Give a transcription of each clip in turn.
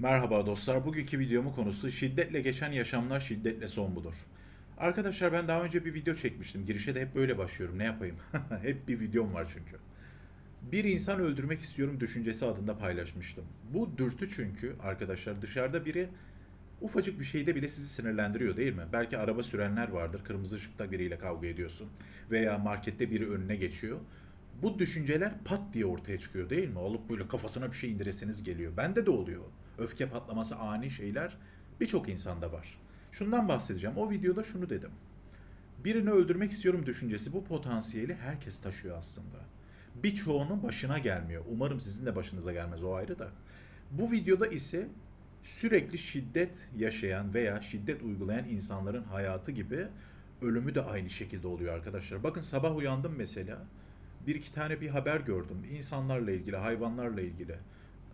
Merhaba dostlar. Bugünkü videomun konusu şiddetle geçen yaşamlar şiddetle son bulur. Arkadaşlar ben daha önce bir video çekmiştim. Girişe de hep böyle başlıyorum. Ne yapayım? hep bir videom var çünkü. Bir insan öldürmek istiyorum düşüncesi adında paylaşmıştım. Bu dürtü çünkü arkadaşlar dışarıda biri ufacık bir şeyde bile sizi sinirlendiriyor değil mi? Belki araba sürenler vardır. Kırmızı ışıkta biriyle kavga ediyorsun. Veya markette biri önüne geçiyor. Bu düşünceler pat diye ortaya çıkıyor değil mi? Olup böyle kafasına bir şey indiresiniz geliyor. Bende de oluyor. Öfke patlaması ani şeyler birçok insanda var. Şundan bahsedeceğim. O videoda şunu dedim. Birini öldürmek istiyorum düşüncesi bu potansiyeli herkes taşıyor aslında. Birçoğunun başına gelmiyor. Umarım sizin de başınıza gelmez o ayrı da. Bu videoda ise sürekli şiddet yaşayan veya şiddet uygulayan insanların hayatı gibi ölümü de aynı şekilde oluyor arkadaşlar. Bakın sabah uyandım mesela. Bir iki tane bir haber gördüm. İnsanlarla ilgili, hayvanlarla ilgili.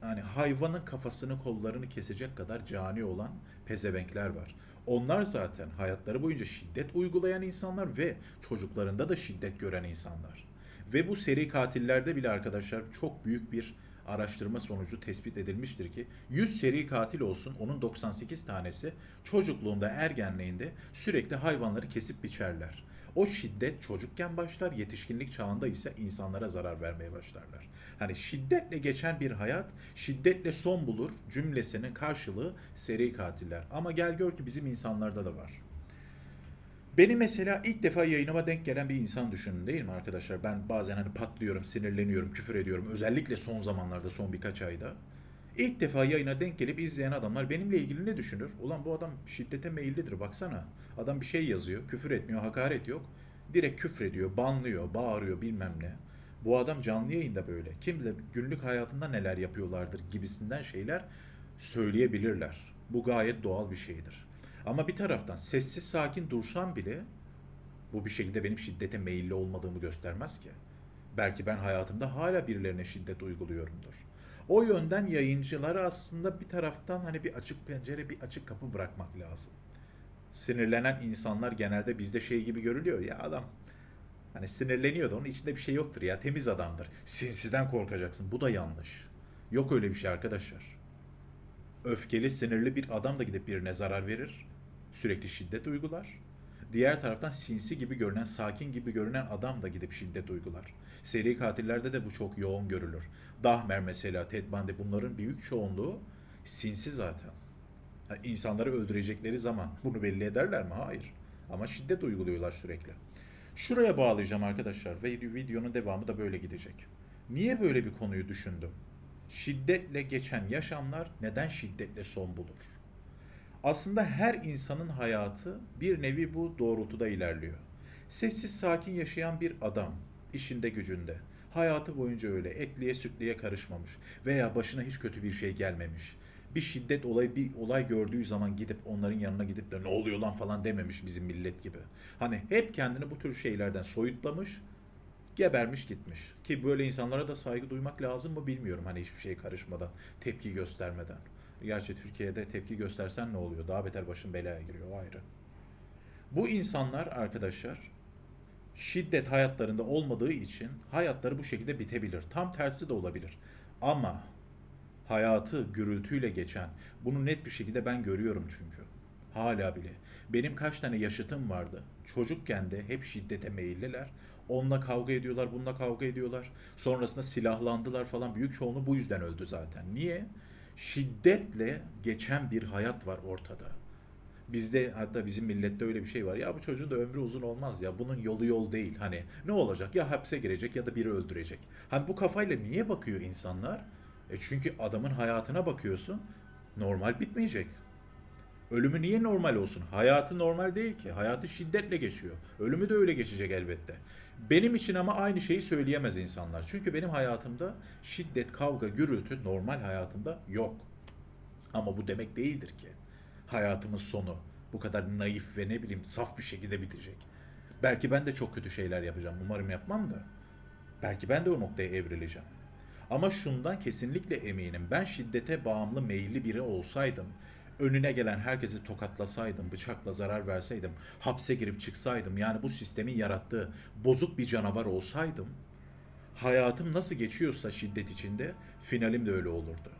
Yani hayvanın kafasını kollarını kesecek kadar cani olan pezevenkler var. Onlar zaten hayatları boyunca şiddet uygulayan insanlar ve çocuklarında da şiddet gören insanlar. Ve bu seri katillerde bile arkadaşlar çok büyük bir araştırma sonucu tespit edilmiştir ki 100 seri katil olsun onun 98 tanesi çocukluğunda ergenliğinde sürekli hayvanları kesip biçerler. O şiddet çocukken başlar, yetişkinlik çağında ise insanlara zarar vermeye başlarlar. Hani şiddetle geçen bir hayat şiddetle son bulur cümlesinin karşılığı seri katiller. Ama gel gör ki bizim insanlarda da var. Beni mesela ilk defa yayınıma denk gelen bir insan düşünün değil mi arkadaşlar? Ben bazen hani patlıyorum, sinirleniyorum, küfür ediyorum. Özellikle son zamanlarda, son birkaç ayda. İlk defa yayına denk gelip izleyen adamlar benimle ilgili ne düşünür? Ulan bu adam şiddete meyillidir baksana. Adam bir şey yazıyor, küfür etmiyor, hakaret yok. Direkt küfrediyor, banlıyor, bağırıyor bilmem ne. Bu adam canlı yayında böyle. Kim bilir günlük hayatında neler yapıyorlardır gibisinden şeyler söyleyebilirler. Bu gayet doğal bir şeydir. Ama bir taraftan sessiz sakin dursam bile bu bir şekilde benim şiddete meyilli olmadığımı göstermez ki. Belki ben hayatımda hala birilerine şiddet uyguluyorumdur. O yönden yayıncılara aslında bir taraftan hani bir açık pencere, bir açık kapı bırakmak lazım. Sinirlenen insanlar genelde bizde şey gibi görülüyor ya adam hani sinirleniyor da onun içinde bir şey yoktur ya temiz adamdır. Sinsiden korkacaksın. Bu da yanlış. Yok öyle bir şey arkadaşlar. Öfkeli, sinirli bir adam da gidip birine zarar verir. Sürekli şiddet uygular. Diğer taraftan sinsi gibi görünen, sakin gibi görünen adam da gidip şiddet uygular. Seri katillerde de bu çok yoğun görülür. Dahmer mesela, Ted Bundy bunların büyük çoğunluğu sinsi zaten. Ha, İnsanları öldürecekleri zaman bunu belli ederler mi? Hayır. Ama şiddet uyguluyorlar sürekli. Şuraya bağlayacağım arkadaşlar ve videonun devamı da böyle gidecek. Niye böyle bir konuyu düşündüm? Şiddetle geçen yaşamlar neden şiddetle son bulur? Aslında her insanın hayatı bir nevi bu doğrultuda ilerliyor. Sessiz sakin yaşayan bir adam işinde gücünde. Hayatı boyunca öyle etliye sütliye karışmamış veya başına hiç kötü bir şey gelmemiş. Bir şiddet olayı bir olay gördüğü zaman gidip onların yanına gidip de ne oluyor lan falan dememiş bizim millet gibi. Hani hep kendini bu tür şeylerden soyutlamış, gebermiş gitmiş. Ki böyle insanlara da saygı duymak lazım mı bilmiyorum hani hiçbir şey karışmadan, tepki göstermeden. Gerçi Türkiye'de tepki göstersen ne oluyor? Daha beter başın belaya giriyor o ayrı. Bu insanlar arkadaşlar şiddet hayatlarında olmadığı için hayatları bu şekilde bitebilir. Tam tersi de olabilir. Ama hayatı gürültüyle geçen, bunu net bir şekilde ben görüyorum çünkü. Hala bile. Benim kaç tane yaşıtım vardı. Çocukken de hep şiddete meyilliler. Onunla kavga ediyorlar, bununla kavga ediyorlar. Sonrasında silahlandılar falan. Büyük çoğunluğu bu yüzden öldü zaten. Niye? Şiddetle geçen bir hayat var ortada. Bizde hatta bizim millette öyle bir şey var. Ya bu çocuğun da ömrü uzun olmaz ya. Bunun yolu yol değil. Hani ne olacak? Ya hapse girecek ya da biri öldürecek. Hani bu kafayla niye bakıyor insanlar? E çünkü adamın hayatına bakıyorsun. Normal bitmeyecek. Ölümü niye normal olsun? Hayatı normal değil ki. Hayatı şiddetle geçiyor. Ölümü de öyle geçecek elbette. Benim için ama aynı şeyi söyleyemez insanlar. Çünkü benim hayatımda şiddet, kavga, gürültü normal hayatımda yok. Ama bu demek değildir ki. Hayatımın sonu bu kadar naif ve ne bileyim saf bir şekilde bitecek. Belki ben de çok kötü şeyler yapacağım. Umarım yapmam da. Belki ben de o noktaya evrileceğim. Ama şundan kesinlikle eminim. Ben şiddete bağımlı meyilli biri olsaydım, önüne gelen herkesi tokatlasaydım, bıçakla zarar verseydim, hapse girip çıksaydım, yani bu sistemin yarattığı bozuk bir canavar olsaydım, hayatım nasıl geçiyorsa şiddet içinde, finalim de öyle olurdu.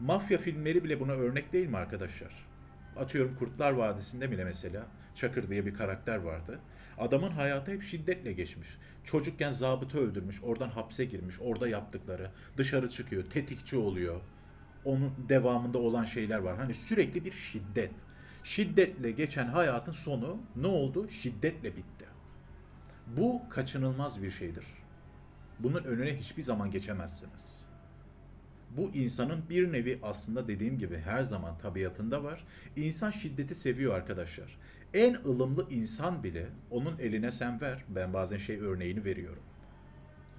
Mafya filmleri bile buna örnek değil mi arkadaşlar? Atıyorum Kurtlar Vadisi'nde bile mesela Çakır diye bir karakter vardı. Adamın hayatı hep şiddetle geçmiş. Çocukken zabıtı öldürmüş, oradan hapse girmiş, orada yaptıkları, dışarı çıkıyor, tetikçi oluyor. Onun devamında olan şeyler var. Hani sürekli bir şiddet. Şiddetle geçen hayatın sonu ne oldu? Şiddetle bitti. Bu kaçınılmaz bir şeydir. Bunun önüne hiçbir zaman geçemezsiniz. Bu insanın bir nevi aslında dediğim gibi her zaman tabiatında var. İnsan şiddeti seviyor arkadaşlar. En ılımlı insan bile onun eline sen ver. Ben bazen şey örneğini veriyorum.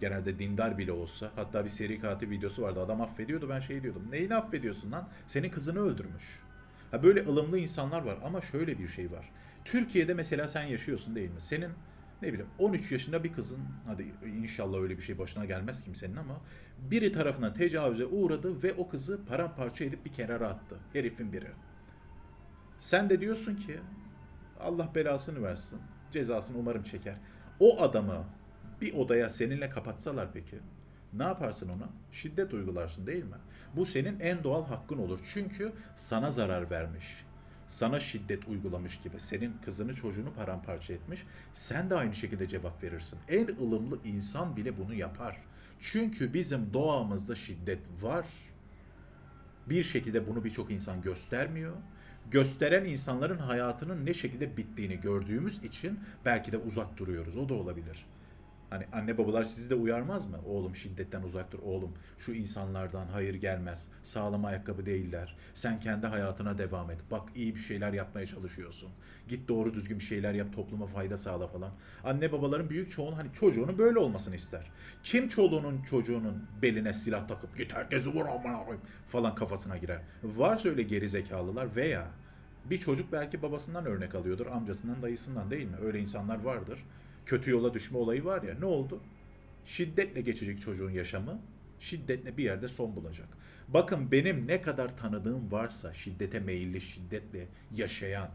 Genelde dindar bile olsa. Hatta bir seri katil videosu vardı. Adam affediyordu. Ben şey diyordum. Neyini affediyorsun lan? Senin kızını öldürmüş. Ha böyle ılımlı insanlar var ama şöyle bir şey var. Türkiye'de mesela sen yaşıyorsun değil mi? Senin ne bileyim 13 yaşında bir kızın hadi inşallah öyle bir şey başına gelmez kimsenin ama biri tarafından tecavüze uğradı ve o kızı paramparça edip bir kenara attı. Herifin biri. Sen de diyorsun ki Allah belasını versin. Cezasını umarım çeker. O adamı bir odaya seninle kapatsalar peki ne yaparsın ona? Şiddet uygularsın değil mi? Bu senin en doğal hakkın olur. Çünkü sana zarar vermiş. Sana şiddet uygulamış gibi. Senin kızını çocuğunu paramparça etmiş. Sen de aynı şekilde cevap verirsin. En ılımlı insan bile bunu yapar. Çünkü bizim doğamızda şiddet var. Bir şekilde bunu birçok insan göstermiyor. Gösteren insanların hayatının ne şekilde bittiğini gördüğümüz için belki de uzak duruyoruz. O da olabilir. Hani anne babalar sizi de uyarmaz mı? Oğlum şiddetten uzak dur. Oğlum şu insanlardan hayır gelmez. Sağlam ayakkabı değiller. Sen kendi hayatına devam et. Bak iyi bir şeyler yapmaya çalışıyorsun. Git doğru düzgün bir şeyler yap. Topluma fayda sağla falan. Anne babaların büyük çoğunun hani çocuğunun böyle olmasını ister. Kim çoluğunun çocuğunun beline silah takıp git herkesi vur amına koyayım falan kafasına girer. Varsa öyle geri zekalılar veya bir çocuk belki babasından örnek alıyordur, amcasından, dayısından değil mi? Öyle insanlar vardır kötü yola düşme olayı var ya ne oldu? Şiddetle geçecek çocuğun yaşamı şiddetle bir yerde son bulacak. Bakın benim ne kadar tanıdığım varsa şiddete meyilli, şiddetle yaşayan,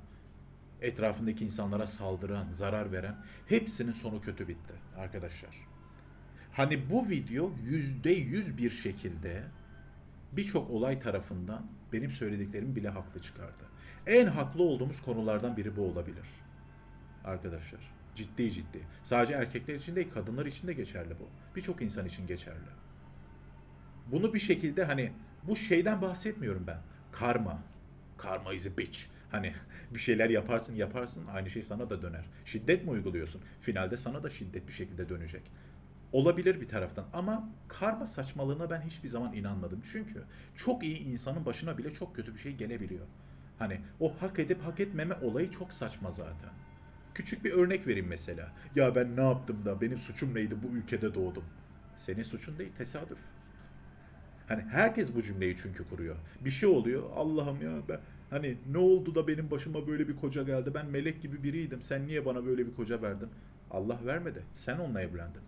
etrafındaki insanlara saldıran, zarar veren hepsinin sonu kötü bitti arkadaşlar. Hani bu video yüzde yüz bir şekilde birçok olay tarafından benim söylediklerimi bile haklı çıkardı. En haklı olduğumuz konulardan biri bu olabilir. Arkadaşlar. Ciddi ciddi. Sadece erkekler için değil, kadınlar için de geçerli bu. Birçok insan için geçerli. Bunu bir şekilde hani bu şeyden bahsetmiyorum ben. Karma. Karma is a bitch. Hani bir şeyler yaparsın yaparsın aynı şey sana da döner. Şiddet mi uyguluyorsun? Finalde sana da şiddet bir şekilde dönecek. Olabilir bir taraftan ama karma saçmalığına ben hiçbir zaman inanmadım. Çünkü çok iyi insanın başına bile çok kötü bir şey gelebiliyor. Hani o hak edip hak etmeme olayı çok saçma zaten. Küçük bir örnek vereyim mesela. Ya ben ne yaptım da benim suçum neydi bu ülkede doğdum. Senin suçun değil tesadüf. Hani herkes bu cümleyi çünkü kuruyor. Bir şey oluyor. Allah'ım ya ben hani ne oldu da benim başıma böyle bir koca geldi. Ben melek gibi biriydim. Sen niye bana böyle bir koca verdin? Allah vermedi. Sen onunla evlendin.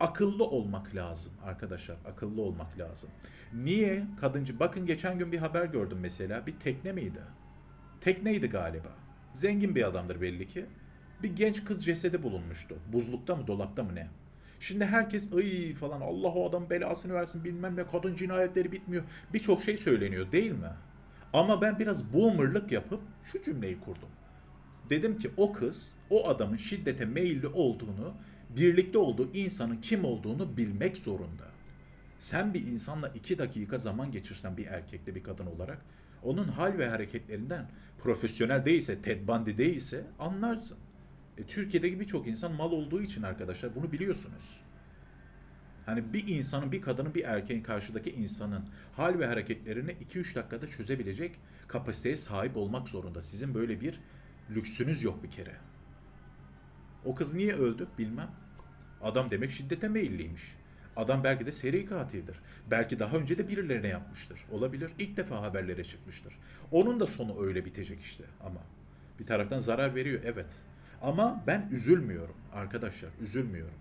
Akıllı olmak lazım arkadaşlar. Akıllı olmak lazım. Niye kadıncı? Bakın geçen gün bir haber gördüm mesela. Bir tekne miydi? Tekneydi galiba. Zengin bir adamdır belli ki bir genç kız cesedi bulunmuştu. Buzlukta mı dolapta mı ne? Şimdi herkes ıy falan Allah o adam belasını versin bilmem ne kadın cinayetleri bitmiyor. Birçok şey söyleniyor değil mi? Ama ben biraz boomerlık yapıp şu cümleyi kurdum. Dedim ki o kız o adamın şiddete meyilli olduğunu, birlikte olduğu insanın kim olduğunu bilmek zorunda. Sen bir insanla iki dakika zaman geçirsen bir erkekle bir kadın olarak onun hal ve hareketlerinden profesyonel değilse, Ted Bundy değilse anlarsın. E, Türkiye'deki birçok insan mal olduğu için arkadaşlar bunu biliyorsunuz. Hani bir insanın, bir kadının, bir erkeğin karşıdaki insanın hal ve hareketlerini 2-3 dakikada çözebilecek kapasiteye sahip olmak zorunda. Sizin böyle bir lüksünüz yok bir kere. O kız niye öldü bilmem. Adam demek şiddete meyilliymiş. Adam belki de seri katildir. Belki daha önce de birilerine yapmıştır. Olabilir. İlk defa haberlere çıkmıştır. Onun da sonu öyle bitecek işte ama. Bir taraftan zarar veriyor evet. Ama ben üzülmüyorum arkadaşlar, üzülmüyorum.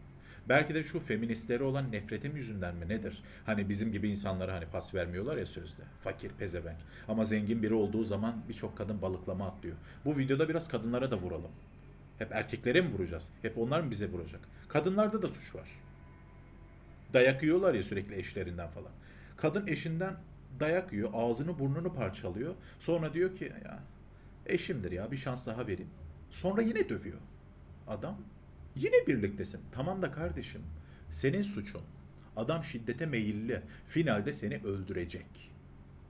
Belki de şu feministlere olan nefretim yüzünden mi nedir? Hani bizim gibi insanlara hani pas vermiyorlar ya sözde. Fakir, pezevenk. Ama zengin biri olduğu zaman birçok kadın balıklama atlıyor. Bu videoda biraz kadınlara da vuralım. Hep erkeklere mi vuracağız? Hep onlar mı bize vuracak? Kadınlarda da suç var. Dayak yiyorlar ya sürekli eşlerinden falan. Kadın eşinden dayak yiyor, ağzını burnunu parçalıyor. Sonra diyor ki ya eşimdir ya bir şans daha vereyim. Sonra yine dövüyor. Adam yine birliktesin. Tamam da kardeşim senin suçun. Adam şiddete meyilli. Finalde seni öldürecek.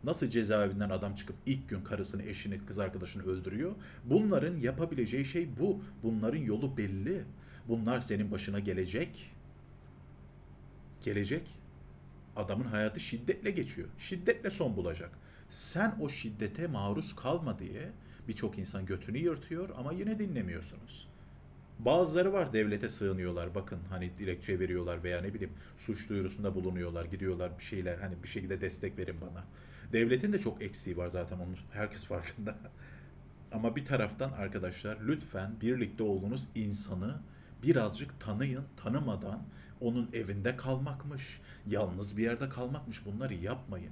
Nasıl cezaevinden adam çıkıp ilk gün karısını, eşini, kız arkadaşını öldürüyor? Bunların yapabileceği şey bu. Bunların yolu belli. Bunlar senin başına gelecek. Gelecek. Adamın hayatı şiddetle geçiyor. Şiddetle son bulacak. Sen o şiddete maruz kalma diye birçok insan götünü yırtıyor ama yine dinlemiyorsunuz. Bazıları var devlete sığınıyorlar. Bakın hani dilekçe veriyorlar veya ne bileyim suç duyurusunda bulunuyorlar. Gidiyorlar bir şeyler hani bir şekilde destek verin bana. Devletin de çok eksiği var zaten onun herkes farkında. Ama bir taraftan arkadaşlar lütfen birlikte olduğunuz insanı birazcık tanıyın. Tanımadan onun evinde kalmakmış, yalnız bir yerde kalmakmış bunları yapmayın.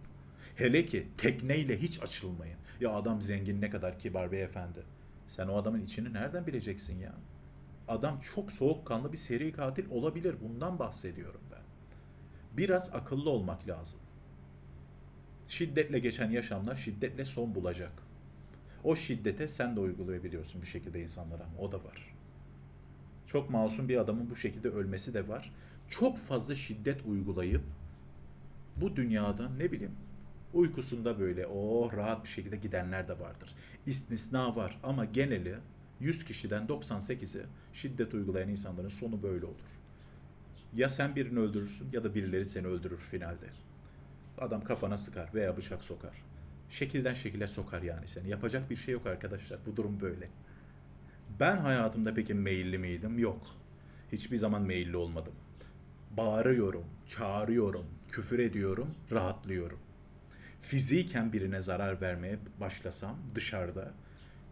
Hele ki tekneyle hiç açılmayın. Ya adam zengin ne kadar kibar beyefendi. Sen o adamın içini nereden bileceksin ya? Adam çok soğukkanlı bir seri katil olabilir. Bundan bahsediyorum ben. Biraz akıllı olmak lazım. Şiddetle geçen yaşamlar şiddetle son bulacak. O şiddete sen de uygulayabiliyorsun bir şekilde insanlara o da var. Çok masum bir adamın bu şekilde ölmesi de var. Çok fazla şiddet uygulayıp bu dünyada ne bileyim uykusunda böyle o rahat bir şekilde gidenler de vardır. İstisna var ama geneli 100 kişiden 98'i şiddet uygulayan insanların sonu böyle olur. Ya sen birini öldürürsün ya da birileri seni öldürür finalde. Adam kafana sıkar veya bıçak sokar. Şekilden şekile sokar yani seni. Yapacak bir şey yok arkadaşlar. Bu durum böyle. Ben hayatımda peki meyilli miydim? Yok. Hiçbir zaman meyilli olmadım. Bağırıyorum, çağırıyorum, küfür ediyorum, rahatlıyorum. Fiziken birine zarar vermeye başlasam dışarıda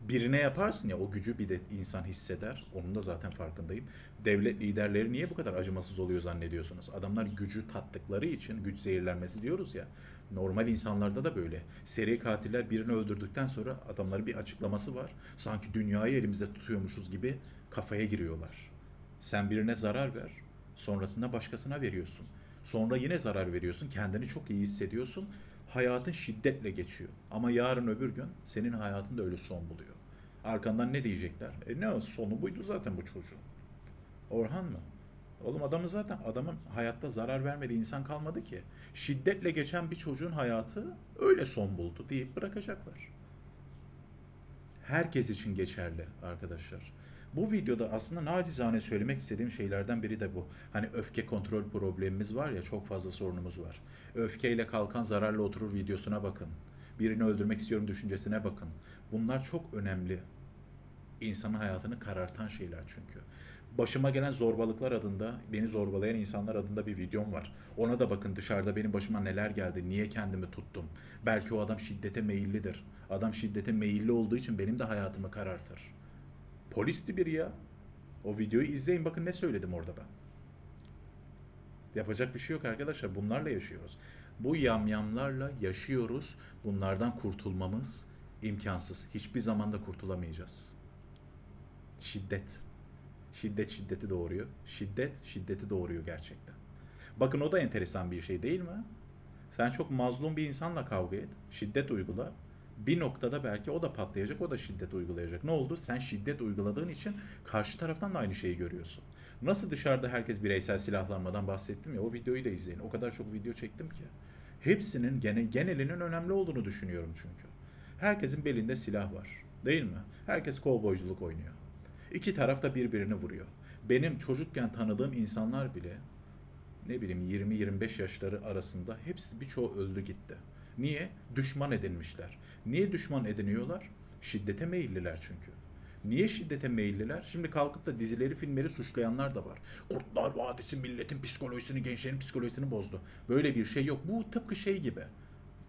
birine yaparsın ya o gücü bir de insan hisseder. Onun da zaten farkındayım. Devlet liderleri niye bu kadar acımasız oluyor zannediyorsunuz? Adamlar gücü tattıkları için güç zehirlenmesi diyoruz ya. Normal insanlarda da böyle. Seri katiller birini öldürdükten sonra adamların bir açıklaması var. Sanki dünyayı elimizde tutuyormuşuz gibi kafaya giriyorlar. Sen birine zarar ver, sonrasında başkasına veriyorsun. Sonra yine zarar veriyorsun, kendini çok iyi hissediyorsun. Hayatın şiddetle geçiyor. Ama yarın öbür gün senin hayatın da öyle son buluyor. Arkandan ne diyecekler? E ne o sonu buydu zaten bu çocuğun. Orhan mı? Oğlum adamı zaten adamın hayatta zarar vermediği insan kalmadı ki. Şiddetle geçen bir çocuğun hayatı öyle son buldu deyip bırakacaklar. Herkes için geçerli arkadaşlar. Bu videoda aslında nacizane söylemek istediğim şeylerden biri de bu. Hani öfke kontrol problemimiz var ya çok fazla sorunumuz var. Öfkeyle kalkan zararla oturur videosuna bakın. Birini öldürmek istiyorum düşüncesine bakın. Bunlar çok önemli. İnsanın hayatını karartan şeyler çünkü. Başıma gelen zorbalıklar adında, beni zorbalayan insanlar adında bir videom var. Ona da bakın dışarıda benim başıma neler geldi, niye kendimi tuttum. Belki o adam şiddete meyillidir. Adam şiddete meyilli olduğu için benim de hayatımı karartır. Polisti biri ya. O videoyu izleyin bakın ne söyledim orada ben. Yapacak bir şey yok arkadaşlar. Bunlarla yaşıyoruz. Bu yamyamlarla yaşıyoruz. Bunlardan kurtulmamız imkansız. Hiçbir zaman da kurtulamayacağız. Şiddet. Şiddet şiddeti doğuruyor. Şiddet şiddeti doğuruyor gerçekten. Bakın o da enteresan bir şey değil mi? Sen çok mazlum bir insanla kavga et. Şiddet uygula. Bir noktada belki o da patlayacak, o da şiddet uygulayacak. Ne oldu? Sen şiddet uyguladığın için karşı taraftan da aynı şeyi görüyorsun. Nasıl dışarıda herkes bireysel silahlanmadan bahsettim ya o videoyu da izleyin. O kadar çok video çektim ki. Hepsinin gene, genelinin önemli olduğunu düşünüyorum çünkü. Herkesin belinde silah var. Değil mi? Herkes kovboyculuk oynuyor. İki taraf da birbirini vuruyor. Benim çocukken tanıdığım insanlar bile ne bileyim 20-25 yaşları arasında hepsi birçoğu öldü gitti. Niye? Düşman edinmişler. Niye düşman ediniyorlar? Şiddete meyilliler çünkü. Niye şiddete meyilliler? Şimdi kalkıp da dizileri, filmleri suçlayanlar da var. Kurtlar Vadisi milletin psikolojisini, gençlerin psikolojisini bozdu. Böyle bir şey yok. Bu tıpkı şey gibi.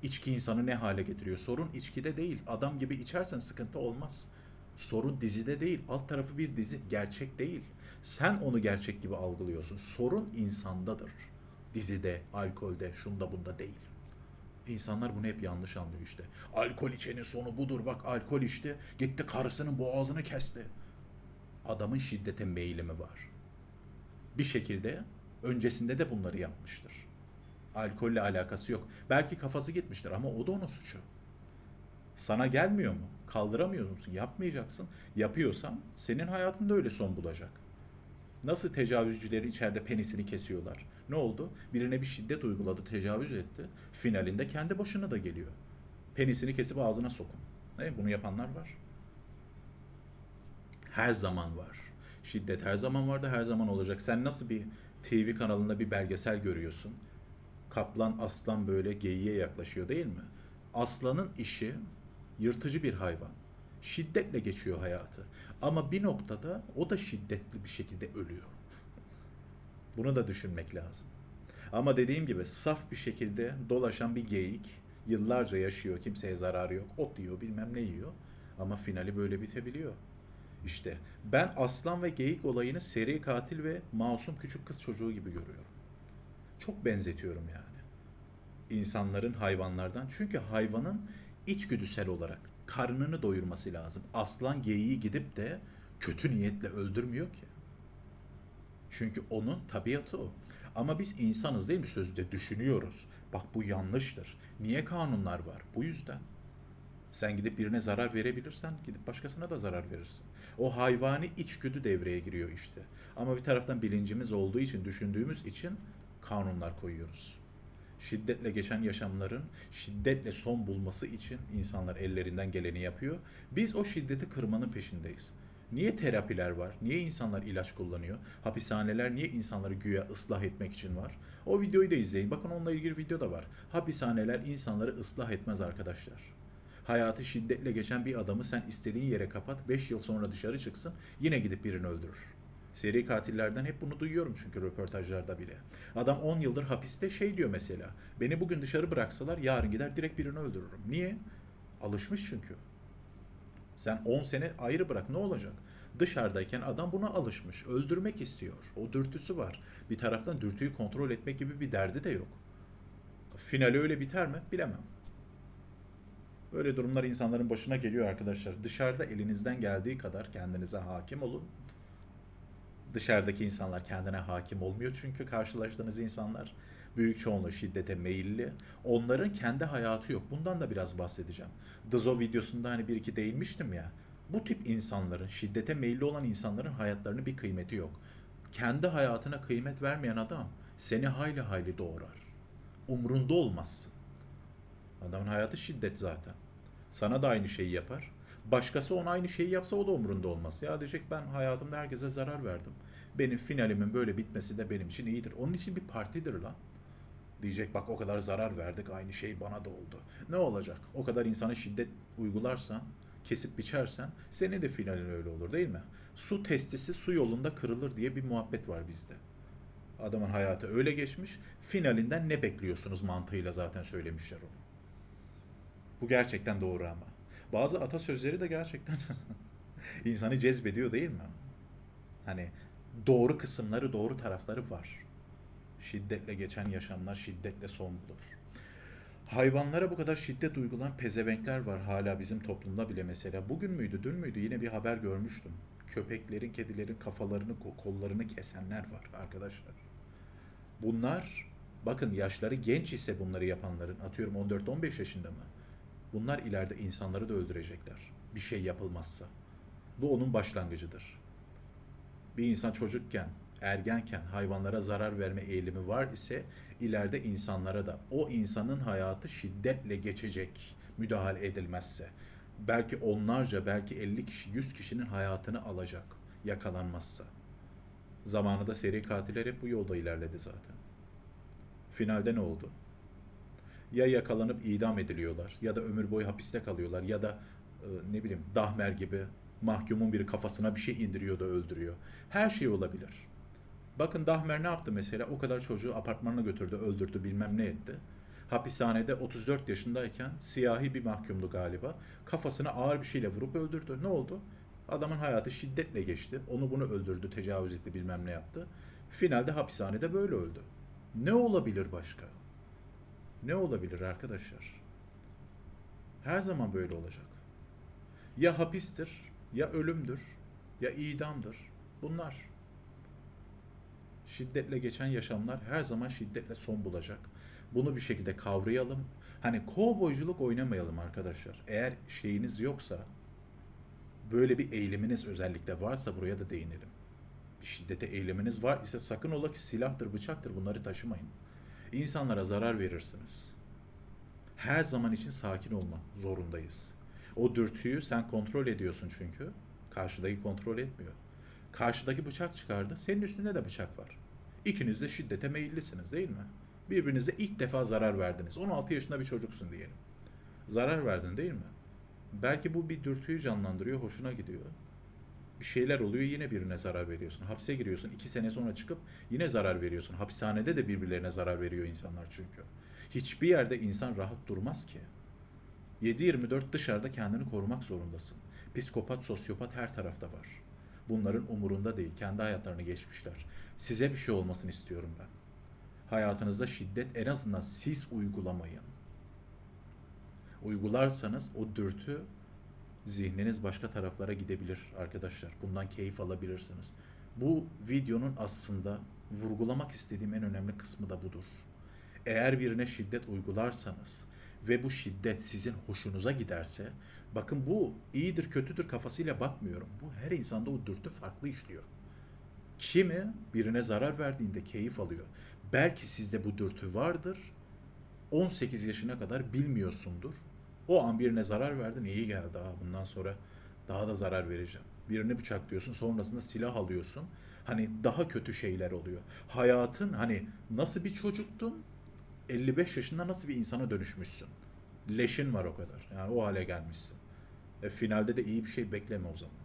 İçki insanı ne hale getiriyor? Sorun içkide değil. Adam gibi içersen sıkıntı olmaz. Sorun dizide değil. Alt tarafı bir dizi. Gerçek değil. Sen onu gerçek gibi algılıyorsun. Sorun insandadır. Dizide, alkolde, şunda bunda değil. İnsanlar bunu hep yanlış anlıyor işte. Alkol içenin sonu budur bak alkol içti. Gitti karısının boğazını kesti. Adamın şiddete meyilimi var. Bir şekilde öncesinde de bunları yapmıştır. Alkolle alakası yok. Belki kafası gitmiştir ama o da onun suçu. Sana gelmiyor mu? Kaldıramıyor musun? Yapmayacaksın. Yapıyorsan senin hayatında öyle son bulacak. Nasıl tecavüzcüleri içeride penisini kesiyorlar? Ne oldu? Birine bir şiddet uyguladı, tecavüz etti. Finalinde kendi başına da geliyor. Penisini kesip ağzına sokun. Ne? Bunu yapanlar var. Her zaman var. Şiddet her zaman vardı, her zaman olacak. Sen nasıl bir TV kanalında bir belgesel görüyorsun? Kaplan, aslan böyle geyiğe yaklaşıyor değil mi? Aslanın işi yırtıcı bir hayvan. Şiddetle geçiyor hayatı. Ama bir noktada o da şiddetli bir şekilde ölüyor. Bunu da düşünmek lazım. Ama dediğim gibi saf bir şekilde dolaşan bir geyik yıllarca yaşıyor, kimseye zararı yok. Ot yiyor, bilmem ne yiyor. Ama finali böyle bitebiliyor. İşte ben aslan ve geyik olayını seri katil ve masum küçük kız çocuğu gibi görüyorum. Çok benzetiyorum yani. İnsanların hayvanlardan. Çünkü hayvanın içgüdüsel olarak karnını doyurması lazım. Aslan geyiği gidip de kötü niyetle öldürmüyor ki. Çünkü onun tabiatı o. Ama biz insanız değil mi sözde düşünüyoruz. Bak bu yanlıştır. Niye kanunlar var? Bu yüzden. Sen gidip birine zarar verebilirsen gidip başkasına da zarar verirsin. O hayvani içgüdü devreye giriyor işte. Ama bir taraftan bilincimiz olduğu için, düşündüğümüz için kanunlar koyuyoruz. Şiddetle geçen yaşamların şiddetle son bulması için insanlar ellerinden geleni yapıyor. Biz o şiddeti kırmanın peşindeyiz. Niye terapiler var? Niye insanlar ilaç kullanıyor? Hapishaneler niye insanları güya ıslah etmek için var? O videoyu da izleyin. Bakın onunla ilgili video da var. Hapishaneler insanları ıslah etmez arkadaşlar. Hayatı şiddetle geçen bir adamı sen istediğin yere kapat, 5 yıl sonra dışarı çıksın, yine gidip birini öldürür. Seri katillerden hep bunu duyuyorum çünkü röportajlarda bile. Adam 10 yıldır hapiste şey diyor mesela. Beni bugün dışarı bıraksalar yarın gider direkt birini öldürürüm. Niye? Alışmış çünkü. Sen 10 sene ayrı bırak ne olacak? Dışarıdayken adam buna alışmış. Öldürmek istiyor. O dürtüsü var. Bir taraftan dürtüyü kontrol etmek gibi bir derdi de yok. Finali öyle biter mi? Bilemem. Böyle durumlar insanların başına geliyor arkadaşlar. Dışarıda elinizden geldiği kadar kendinize hakim olun. Dışarıdaki insanlar kendine hakim olmuyor çünkü karşılaştığınız insanlar büyük çoğunluğu şiddete meyilli. Onların kendi hayatı yok. Bundan da biraz bahsedeceğim. Dızo videosunda hani bir iki değinmiştim ya. Bu tip insanların, şiddete meyilli olan insanların hayatlarının bir kıymeti yok. Kendi hayatına kıymet vermeyen adam seni hayli hayli doğrar. Umrunda olmazsın. Adamın hayatı şiddet zaten. Sana da aynı şeyi yapar. Başkası ona aynı şeyi yapsa o da umurunda olmaz. Ya diyecek ben hayatımda herkese zarar verdim. Benim finalimin böyle bitmesi de benim için iyidir. Onun için bir partidir lan. Diyecek bak o kadar zarar verdik aynı şey bana da oldu. Ne olacak? O kadar insana şiddet uygularsan, kesip biçersen senin de finalin öyle olur değil mi? Su testisi su yolunda kırılır diye bir muhabbet var bizde. Adamın hayatı öyle geçmiş. Finalinden ne bekliyorsunuz mantığıyla zaten söylemişler onu. Bu gerçekten doğru ama. Bazı atasözleri de gerçekten insanı cezbediyor değil mi? Hani doğru kısımları, doğru tarafları var. Şiddetle geçen yaşamlar şiddetle son bulur. Hayvanlara bu kadar şiddet uygulanan pezevenkler var hala bizim toplumda bile mesela. Bugün müydü, dün müydü yine bir haber görmüştüm. Köpeklerin, kedilerin kafalarını, kollarını kesenler var arkadaşlar. Bunlar bakın yaşları genç ise bunları yapanların atıyorum 14-15 yaşında mı? Bunlar ileride insanları da öldürecekler. Bir şey yapılmazsa. Bu onun başlangıcıdır. Bir insan çocukken, ergenken hayvanlara zarar verme eğilimi var ise ileride insanlara da o insanın hayatı şiddetle geçecek müdahale edilmezse. Belki onlarca, belki 50 kişi, 100 kişinin hayatını alacak yakalanmazsa. Zamanında seri katiller hep bu yolda ilerledi zaten. Finalde ne oldu? Ya yakalanıp idam ediliyorlar ya da ömür boyu hapiste kalıyorlar ya da e, ne bileyim Dahmer gibi mahkumun biri kafasına bir şey indiriyor da öldürüyor. Her şey olabilir. Bakın Dahmer ne yaptı mesela? O kadar çocuğu apartmanına götürdü, öldürdü, bilmem ne etti. Hapishanede 34 yaşındayken siyahi bir mahkumdu galiba. Kafasına ağır bir şeyle vurup öldürdü. Ne oldu? Adamın hayatı şiddetle geçti. Onu bunu öldürdü, tecavüz etti, bilmem ne yaptı. Finalde hapishanede böyle öldü. Ne olabilir başka? Ne olabilir arkadaşlar? Her zaman böyle olacak. Ya hapistir, ya ölümdür, ya idamdır. Bunlar. Şiddetle geçen yaşamlar her zaman şiddetle son bulacak. Bunu bir şekilde kavrayalım. Hani kovboyculuk oynamayalım arkadaşlar. Eğer şeyiniz yoksa böyle bir eyleminiz özellikle varsa buraya da değinelim. Bir şiddete eyleminiz var ise sakın ola ki silahtır, bıçaktır bunları taşımayın. İnsanlara zarar verirsiniz. Her zaman için sakin olmak zorundayız. O dürtüyü sen kontrol ediyorsun çünkü. Karşıdaki kontrol etmiyor. Karşıdaki bıçak çıkardı. Senin üstünde de bıçak var. İkiniz de şiddete meyillisiniz değil mi? Birbirinize ilk defa zarar verdiniz. 16 yaşında bir çocuksun diyelim. Zarar verdin değil mi? Belki bu bir dürtüyü canlandırıyor, hoşuna gidiyor. Bir şeyler oluyor yine birine zarar veriyorsun. Hapse giriyorsun. iki sene sonra çıkıp yine zarar veriyorsun. Hapishanede de birbirlerine zarar veriyor insanlar çünkü. Hiçbir yerde insan rahat durmaz ki. 7-24 dışarıda kendini korumak zorundasın. Psikopat, sosyopat her tarafta var. Bunların umurunda değil. Kendi hayatlarını geçmişler. Size bir şey olmasını istiyorum ben. Hayatınızda şiddet en azından siz uygulamayın. Uygularsanız o dürtü zihniniz başka taraflara gidebilir arkadaşlar. Bundan keyif alabilirsiniz. Bu videonun aslında vurgulamak istediğim en önemli kısmı da budur. Eğer birine şiddet uygularsanız ve bu şiddet sizin hoşunuza giderse bakın bu iyidir kötüdür kafasıyla bakmıyorum. Bu her insanda o dürtü farklı işliyor. Kimi birine zarar verdiğinde keyif alıyor. Belki sizde bu dürtü vardır. 18 yaşına kadar bilmiyorsundur. O an birine zarar verdin iyi geldi ha bundan sonra daha da zarar vereceğim. Birini bıçaklıyorsun sonrasında silah alıyorsun. Hani daha kötü şeyler oluyor. Hayatın hani nasıl bir çocuktun 55 yaşında nasıl bir insana dönüşmüşsün. Leşin var o kadar. Yani o hale gelmişsin. E, finalde de iyi bir şey bekleme o zaman.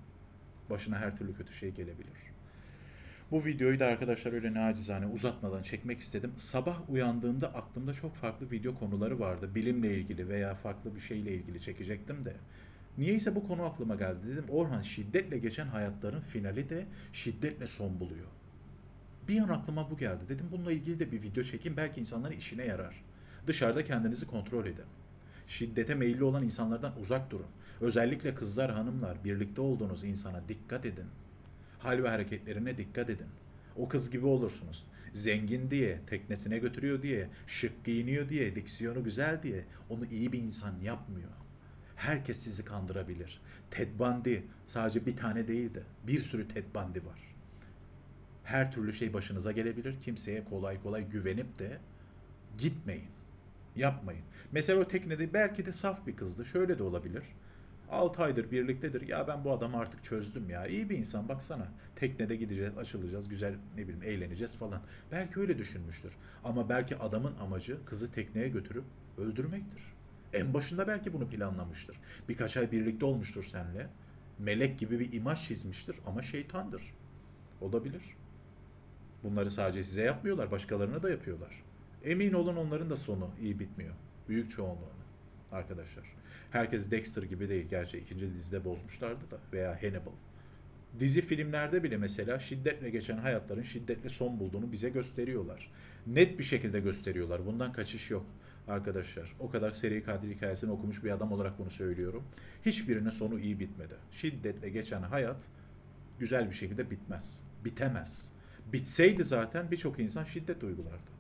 Başına her türlü kötü şey gelebilir. Bu videoyu da arkadaşlar öyle nacizane uzatmadan çekmek istedim. Sabah uyandığımda aklımda çok farklı video konuları vardı. Bilimle ilgili veya farklı bir şeyle ilgili çekecektim de. Niyeyse bu konu aklıma geldi. Dedim Orhan şiddetle geçen hayatların finali de şiddetle son buluyor. Bir an aklıma bu geldi. Dedim bununla ilgili de bir video çekeyim. Belki insanların işine yarar. Dışarıda kendinizi kontrol edin. Şiddete meyilli olan insanlardan uzak durun. Özellikle kızlar, hanımlar, birlikte olduğunuz insana dikkat edin. Hal ve hareketlerine dikkat edin. O kız gibi olursunuz. Zengin diye, teknesine götürüyor diye, şık giyiniyor diye, diksiyonu güzel diye onu iyi bir insan yapmıyor. Herkes sizi kandırabilir. Ted Bundy sadece bir tane değil de bir sürü Ted Bundy var. Her türlü şey başınıza gelebilir. Kimseye kolay kolay güvenip de gitmeyin. Yapmayın. Mesela o teknede belki de saf bir kızdı. Şöyle de olabilir. 6 aydır birliktedir. Ya ben bu adamı artık çözdüm ya. İyi bir insan baksana. Teknede gideceğiz, açılacağız, güzel ne bileyim eğleneceğiz falan. Belki öyle düşünmüştür. Ama belki adamın amacı kızı tekneye götürüp öldürmektir. En başında belki bunu planlamıştır. Birkaç ay birlikte olmuştur seninle. Melek gibi bir imaj çizmiştir ama şeytandır. Olabilir. Bunları sadece size yapmıyorlar, başkalarına da yapıyorlar. Emin olun onların da sonu iyi bitmiyor. Büyük çoğunluğunu arkadaşlar. Herkes Dexter gibi değil. Gerçi ikinci dizide bozmuşlardı da veya Hannibal. Dizi filmlerde bile mesela şiddetle geçen hayatların şiddetle son bulduğunu bize gösteriyorlar. Net bir şekilde gösteriyorlar. Bundan kaçış yok arkadaşlar. O kadar seri katil hikayesini okumuş bir adam olarak bunu söylüyorum. Hiçbirinin sonu iyi bitmedi. Şiddetle geçen hayat güzel bir şekilde bitmez. Bitemez. Bitseydi zaten birçok insan şiddet uygulardı.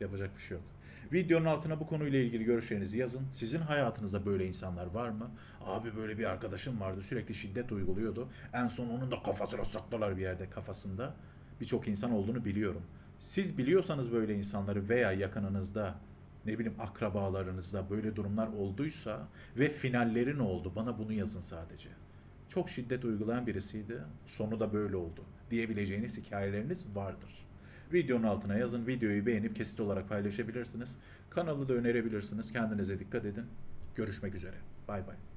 Yapacak bir şey yok. Videonun altına bu konuyla ilgili görüşlerinizi yazın. Sizin hayatınızda böyle insanlar var mı? Abi böyle bir arkadaşım vardı sürekli şiddet uyguluyordu. En son onun da kafasına saklalar bir yerde kafasında. Birçok insan olduğunu biliyorum. Siz biliyorsanız böyle insanları veya yakınınızda ne bileyim akrabalarınızda böyle durumlar olduysa ve finalleri ne oldu? Bana bunu yazın sadece. Çok şiddet uygulayan birisiydi. Sonu da böyle oldu diyebileceğiniz hikayeleriniz vardır. Videonun altına yazın. Videoyu beğenip kesit olarak paylaşabilirsiniz. Kanalı da önerebilirsiniz. Kendinize dikkat edin. Görüşmek üzere. Bay bay.